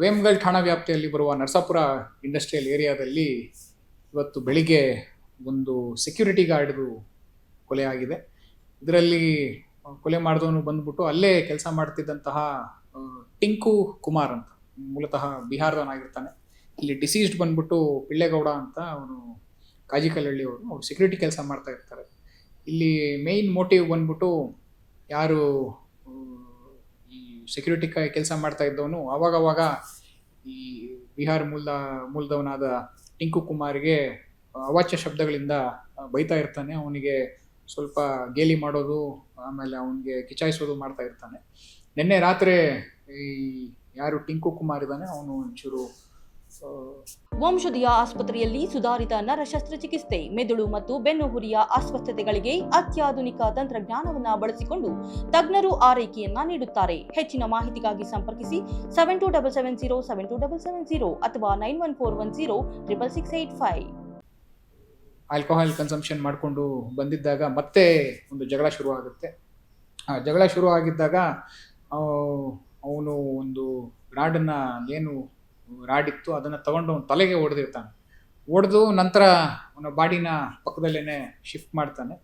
ವೇಮ್ಗಲ್ ಠಾಣಾ ವ್ಯಾಪ್ತಿಯಲ್ಲಿ ಬರುವ ನರಸಾಪುರ ಇಂಡಸ್ಟ್ರಿಯಲ್ ಏರಿಯಾದಲ್ಲಿ ಇವತ್ತು ಬೆಳಿಗ್ಗೆ ಒಂದು ಸೆಕ್ಯೂರಿಟಿ ಗಾರ್ಡ್ದು ಕೊಲೆ ಆಗಿದೆ. ಇದರಲ್ಲಿ ಕೊಲೆ ಮಾಡಿದವನು ಬಂದ್ಬಿಟ್ಟು ಅಲ್ಲೇ ಕೆಲಸ ಮಾಡ್ತಿದ್ದಂತಹ ಟಿಂಕು ಕುಮಾರ್ ಅಂತ, ಮೂಲತಃ ಬಿಹಾರದವನಾಗಿರ್ತಾನೆ. ಇಲ್ಲಿ ಡಿಸೀಸ್ಡ್ ಬಂದ್ಬಿಟ್ಟು ಪಿಳ್ಳೆಗೌಡ ಅಂತ ಅವನು ಕಾಜಿಕಲ್ಹಳ್ಳಿ ಅವರು, ಅವ್ರು ಸೆಕ್ಯೂರಿಟಿ ಕೆಲಸ ಮಾಡ್ತಾ ಇರ್ತಾರೆ. ಇಲ್ಲಿ ಮೇಯ್ನ್ ಮೋಟಿವ್ ಬಂದ್ಬಿಟ್ಟು ಯಾರು ಸೆಕ್ಯೂರಿಟಿ ಕೆಲಸ ಮಾಡ್ತಾ ಇದ್ದವನು. ಅವಾಗವಾಗ ಈ ಬಿಹಾರ್ ಮೂಲ ಮೂಲದವನಾದ ಟಿಂಕು ಕುಮಾರ್ಗೆ ಅವಾಚ್ಯ ಶಬ್ದಗಳಿಂದ ಬೈತಾ ಇರ್ತಾನೆ. ಅವನಿಗೆ ಸ್ವಲ್ಪ ಗೇಲಿ ಮಾಡೋದು, ಆಮೇಲೆ ಅವನಿಗೆ ಕಿಚಾಯಿಸೋದು ಮಾಡ್ತಾ ಇರ್ತಾನೆ. ನಿನ್ನೆ ರಾತ್ರಿ ಈ ಯಾರು ಟಿಂಕು ಕುಮಾರ್ ಇದ್ದಾನೆ, ಅವನು ಒಂಚೂರು ವಂಶದಿಯ ಆಸ್ಪತ್ರೆಯಲ್ಲಿ ಸುಧಾರಿತ ನರ ಶಸ್ತ್ರಚಿಕಿತ್ಸೆ ಮೆದುಳು ಮತ್ತು ಬೆನ್ನುಹುರಿಯ ಅಸ್ವಸ್ಥತೆಗಳಿಗೆ ಅತ್ಯಾಧುನಿಕ ತಂತ್ರಜ್ಞಾನವನ್ನ ಬಳಸಿಕೊಂಡು ತಜ್ಞರು ಆರೈಕೆಯನ್ನ ನೀಡುತ್ತಾರೆ. ಹೆಚ್ಚಿನ ಮಾಹಿತಿಗಾಗಿ ಸಂಪರ್ಕಿಸಿ seven two double seven zero seven two double seven zero ಅಥವಾ nine one four one zero triple six eight five alcohol consumption ಮಾಡಿಕೊಂಡು ಬಂದಿದ್ದಾಗ ಮತ್ತೆ ಒಂದು ಜಗಳ ಶುರು ಆಗುತ್ತೆ ಆ ಜಗಳ ಶುರು ಆಗಿದ್ದಾಗ ಅವನು ಒಂದು ರಾಡನ್ನು ಏನು ರಾಡಿತ್ತು, ಅದನ್ನು ತಗೊಂಡು ಅವನ ತಲೆಗೆ ಹೊಡೆದಿರ್ತಾನೆ ಹೊಡೆದು ನಂತರ ಅವನ ಬಾಡಿನ ಪಕ್ಕದಲ್ಲೇ ಶಿಫ್ಟ್ ಮಾಡ್ತಾನೆ.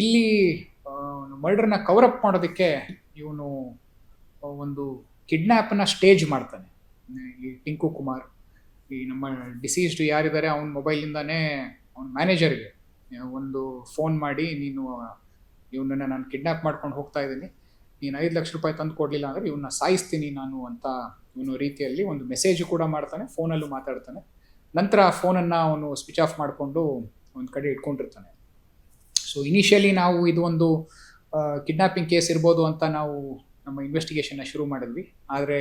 ಇಲ್ಲಿ ಮರ್ಡರ್ನ ಕವರಪ್ ಮಾಡೋದಕ್ಕೆ ಇವನು ಒಂದು ಕಿಡ್ನ್ಯಾಪನ್ನ ಸ್ಟೇಜ್ ಮಾಡ್ತಾನೆ. ಈ ಟಿಂಕು ಕುಮಾರ್, ಈ ನಮ್ಮ ಡಿಸೀಸ್ಡ್ ಯಾರಿದ್ದಾರೆ ಅವನ ಮೊಬೈಲಿಂದಾನೇ ಅವನ ಮ್ಯಾನೇಜರ್ಗೆ ಒಂದು ಫೋನ್ ಮಾಡಿ, ನೀನು ಇವನನ್ನು ನಾನು ಕಿಡ್ನ್ಯಾಪ್ ಮಾಡ್ಕೊಂಡು ಹೋಗ್ತಾ ಇದ್ದೀನಿ. ನೀನು ಐದು ಲಕ್ಷ ರೂಪಾಯಿ ತಂದು ಕೊಡಲಿಲ್ಲ ಅಂದ್ರೆ ಇವನ್ನ ಸಾಯಿಸ್ತೀನಿ ನಾನು ಅಂತ ಇವನು ರೀತಿಯಲ್ಲಿ ಒಂದು ಮೆಸೇಜ್ ಕೂಡ ಮಾಡ್ತಾನೆ ಫೋನಲ್ಲೂ ಮಾತಾಡ್ತಾನೆ. ನಂತರ ಫೋನನ್ನು ಅವನು ಸ್ವಿಚ್ ಆಫ್ ಮಾಡಿಕೊಂಡು ಒಂದು ಕಡೆ ಇಟ್ಕೊಂಡಿರ್ತಾನೆ. ಸೊ ಇನಿಷಿಯಲಿ ನಾವು ಇದು ಒಂದು ಕಿಡ್ನಾಪಿಂಗ್ ಕೇಸ್ ಇರ್ಬೋದು ಅಂತ ನಾವು ನಮ್ಮ ಇನ್ವೆಸ್ಟಿಗೇಷನ್ನ ಶುರು ಮಾಡಿದ್ವಿ. ಆದರೆ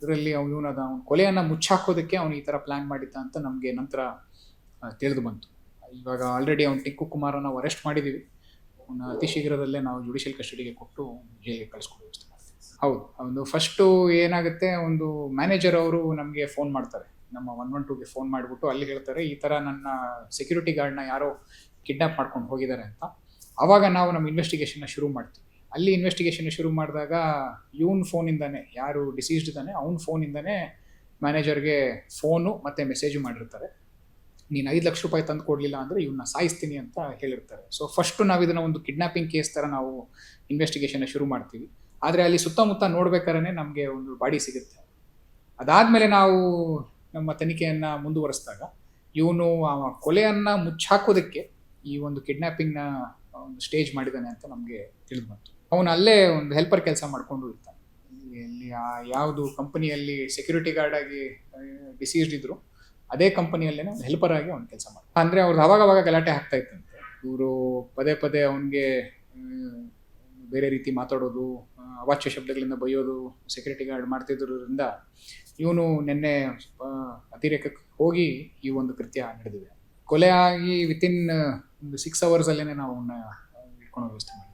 ಇದರಲ್ಲಿ ಅವನು ಇವನದ ಅವನ ಕೊಲೆಯನ್ನು ಮುಚ್ಚಾಕೋದಕ್ಕೆ ಅವನು ಈ ಥರ ಪ್ಲ್ಯಾನ್ ಮಾಡಿದ್ದ ಅಂತ ನಮಗೆ ನಂತರ ತಿಳಿದು ಬಂತು. ಇವಾಗ ಆಲ್ರೆಡಿ ಅವ್ನು ಟಿಕ್ಕು ಕುಮಾರ್ ನಾವು ಅರೆಸ್ಟ್ ಮಾಡಿದ್ದೀವಿ ಅವನ್ನ ಅತಿ ಶೀಘ್ರದಲ್ಲೇ ನಾವು ಜುಡಿಷಿಯಲ್ ಕಸ್ಟಡಿಗೆ ಕೊಟ್ಟು ಜೈಲಿಗೆ ಕಳಿಸ್ಕೊಡೋ ವ್ಯವಸ್ಥೆ. ಹೌದು, ಒಂದು ಫಸ್ಟು ಏನಾಗುತ್ತೆ, ಒಂದು ಮ್ಯಾನೇಜರ್ ಅವರು ನಮಗೆ ಫೋನ್ ಮಾಡ್ತಾರೆ. ನಮ್ಮ ಒನ್ ಒನ್ ಟೂಗೆ ಫೋನ್ ಮಾಡಿಬಿಟ್ಟು ಅಲ್ಲಿ ಹೇಳ್ತಾರೆ, ಈ ಥರ ನನ್ನ ಸೆಕ್ಯೂರಿಟಿ ಗಾರ್ಡ್ನ ಯಾರೋ ಕಿಡ್ನಾಪ್ ಮಾಡ್ಕೊಂಡು ಹೋಗಿದ್ದಾರೆ ಅಂತ. ಆವಾಗ ನಾವು ನಮ್ಮ ಇನ್ವೆಸ್ಟಿಗೇಷನ್ನ ಶುರು ಮಾಡ್ತೀವಿ. ಅಲ್ಲಿ ಇನ್ವೆಸ್ಟಿಗೇಷನ್ ಶುರು ಮಾಡಿದಾಗ ಇವನ್ ಫೋನಿಂದಾನೆ ಯಾರು ಡಿಸೀಸ್ಡ್ ಇದ್ದಾನೆ, ಅವ್ನ ಫೋನಿಂದಾನೆ ಮ್ಯಾನೇಜರ್ಗೆ ಫೋನು ಮತ್ತು ಮೆಸೇಜು ಮಾಡಿರ್ತಾರೆ. ನೀನು ಐದು ಲಕ್ಷ ರೂಪಾಯಿ ತಂದು ಕೊಡಲಿಲ್ಲ ಅಂದರೆ ಇವನ್ನ ಸಾಯಿಸ್ತೀನಿ ಅಂತ ಹೇಳಿರ್ತಾರೆ. ಸೊ ಫಸ್ಟು ನಾವು ಇದನ್ನು ಒಂದು ಕಿಡ್ನಾಪಿಂಗ್ ಕೇಸ್ ಥರ ನಾವು ಇನ್ವೆಸ್ಟಿಗೇಷನ್ನ ಶುರು ಮಾಡ್ತೀವಿ. ಆದರೆ ಅಲ್ಲಿ ಸುತ್ತಮುತ್ತ ನೋಡ್ಬೇಕಾದ್ರೆ ನಮಗೆ ಒಂದು ಬಾಡಿ ಸಿಗುತ್ತೆ. ಅದಾದಮೇಲೆ ನಾವು ನಮ್ಮ ತನಿಖೆಯನ್ನು ಮುಂದುವರಿಸಿದಾಗ ಇವನು ಆ ಕೊಲೆಯನ್ನು ಮುಚ್ಚಾಕೋದಕ್ಕೆ ಈ ಒಂದು ಕಿಡ್ನಾಪಿಂಗ್ನ ಒಂದು ಸ್ಟೇಜ್ ಮಾಡಿದ್ದಾನೆ ಅಂತ ನಮಗೆ ತಿಳಿದು ಬಂತು ಅವನು ಅಲ್ಲೇ ಒಂದು ಹೆಲ್ಪರ್ ಕೆಲಸ ಮಾಡಿಕೊಂಡು ಇರ್ತಾನೆ. ಇಲ್ಲಿ ಯಾವುದು ಕಂಪನಿಯಲ್ಲಿ ಸೆಕ್ಯೂರಿಟಿ ಗಾರ್ಡಾಗಿ ಡಿಸೀಸ್ಡ್ ಇದ್ರು ಅದೇ ಕಂಪನಿಯಲ್ಲೇ ಒಂದು ಹೆಲ್ಪರ್ ಆಗಿ ಅವ್ನು ಕೆಲಸ ಮಾಡ ಅಂದರೆ ಅವ್ರದ್ದು ಅವಾಗ ಅವಾಗ ಗಲಾಟೆ ಆಗ್ತಾ ಇತ್ತಂತೆ ಇವರು ಪದೇ ಪದೇ ಅವನಿಗೆ ಬೇರೆ ರೀತಿ ಮಾತಾಡೋದು ಅವಾಚ್ಯ ಶಬ್ದಗಳಿಂದ ಬೈಯೋದು ಸೆಕ್ಯೂರಿಟಿ ಗಾರ್ಡ್ ಮಾಡ್ತಿದ್ದರಿಂದ ಇವನು ನಿನ್ನೆ ಅತಿರೇಕಕ್ಕೆ ಹೋಗಿ ಈ ಒಂದು ಕೃತ್ಯ ನಡೆದಿದೆ. ಕೊಲೆ ಆಗಿ ವಿತಿನ್ ಒಂದು ಸಿಕ್ಸ್ ಅವರ್ಸಲ್ಲೇ ನಾವು ಅವನ್ನ ಇಟ್ಕೊಳ್ಳೋ ವ್ಯವಸ್ಥೆ